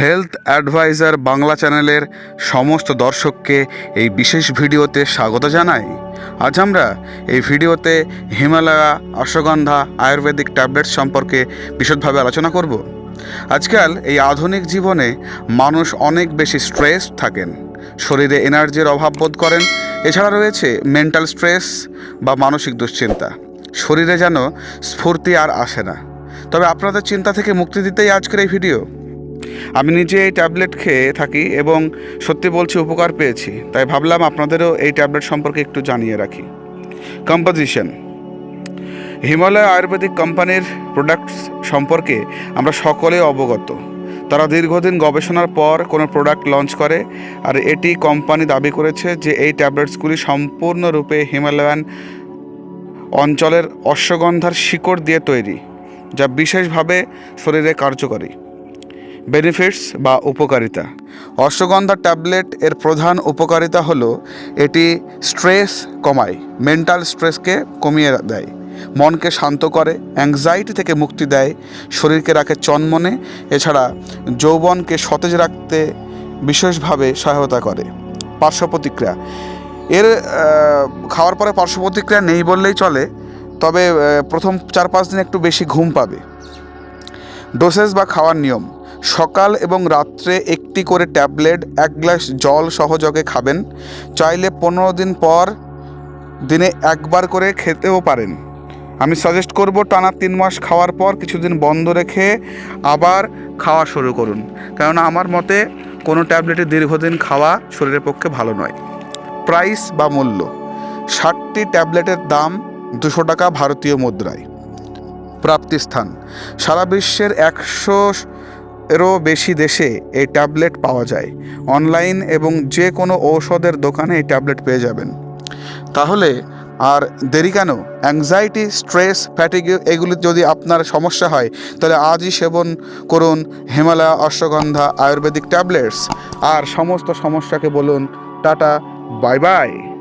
Health adviser Bangla চ্যানেলের সমস্ত দর্শককে এই বিশেষ ভিডিওতে স্বাগত জানাই। আজ আমরা এই ভিডিওতে হিমালয়া অশ্বগন্ধা আয়ুর্বেদিক ট্যাবলেট সম্পর্কে বিশদভাবে আলোচনা করব। আজকাল এই আধুনিক জীবনে মানুষ অনেক বেশি স্ট্রেস থাকেন, শরীরে এনার্জির অভাব বোধ করেন, এছাড়া রয়েছে মেন্টাল স্ট্রেস বা মানসিক দুশ্চিন্তা। শরীরে যেন স্ফূর্তি আর আসে না। তবে আপনাদের চিন্তা থেকে মুক্তি দিতেই আজকের এই ভিডিও। আমি নিজে এই ট্যাবলেট খেয়ে থাকি এবং সত্যি বলছি উপকার পেয়েছি। তাই ভাবলাম আপনাদেরও এই ট্যাবলেট সম্পর্কে একটু জানিয়ে রাখি। কম্পোজিশন হিমালয় আয়ুর্বেদিক কোম্পানির প্রোডাক্টস সম্পর্কে আমরা সকলে অবগত। তারা দীর্ঘদিন গবেষণার পর কোনো প্রোডাক্ট লঞ্চ করে আর এটি কোম্পানি দাবি করেছে যে এই ট্যাবলেটসগুলি সম্পূর্ণরূপে হিমালয়ান অঞ্চলের অশ্বগন্ধার শিকড় দিয়ে তৈরি, যা বিশেষভাবে শরীরে কার্যকরী। বেনিফিটস বা উপকারিতা। অশ্বগন্ধা ট্যাবলেট এর প্রধান উপকারিতা হলো, এটি স্ট্রেস কমায় মেন্টাল স্ট্রেসকে কমিয়ে দেয়, মনকে শান্ত করে অ্যাংজাইটি থেকে মুক্তি দেয়, শরীরকে রাখে চনমনে, এছাড়া যৌবনকে সতেজ রাখতে বিশেষভাবে সহায়তা করে। পার্শ্ব প্রতিক্রিয়া এর খাওয়ার পরে পার্শ্ব প্রতিক্রিয়া নেই বললেই চলে, তবে প্রথম চার পাঁচ দিন একটু বেশি ঘুম পাবে। ডোসেস বা খাওয়ার নিয়ম সকাল এবং রাত্রে একটি করে ট্যাবলেট, এক গ্লাস জল সহযোগে খাবেন। চাইলে পনেরো দিন পর দিনে একবার করে খেতেও পারেন। আমি সাজেস্ট করব টানা তিন মাস খাওয়ার পর কিছুদিন বন্ধ রেখে আবার খাওয়া শুরু করুন। কেননা আমার মতে কোনো ট্যাবলেটই দীর্ঘদিন খাওয়া শরীরের পক্ষে ভালো নয়। প্রাইস বা মূল্য। ষাটটি ট্যাবলেটের দাম দুশো টাকা ভারতীয় মুদ্রায়। প্রাপ্তিস্থান। সারা বিশ্বের একশো এরও বেশি দেশে এই ট্যাবলেট পাওয়া যায়। অনলাইন এবং যে কোনো ঔষধের দোকানে এই ট্যাবলেট পেয়ে যাবেন। তাহলে আর দেরি কেন? অ্যাংজাইটি স্ট্রেস ফ্যাটিক এগুলি যদি আপনার সমস্যা হয়, তাহলে আজই সেবন করুন হিমালয়া অশ্বগন্ধা আয়ুর্বেদিক ট্যাবলেটস। আর সমস্ত সমস্যাকে বলুন টাটা, বাই বাই।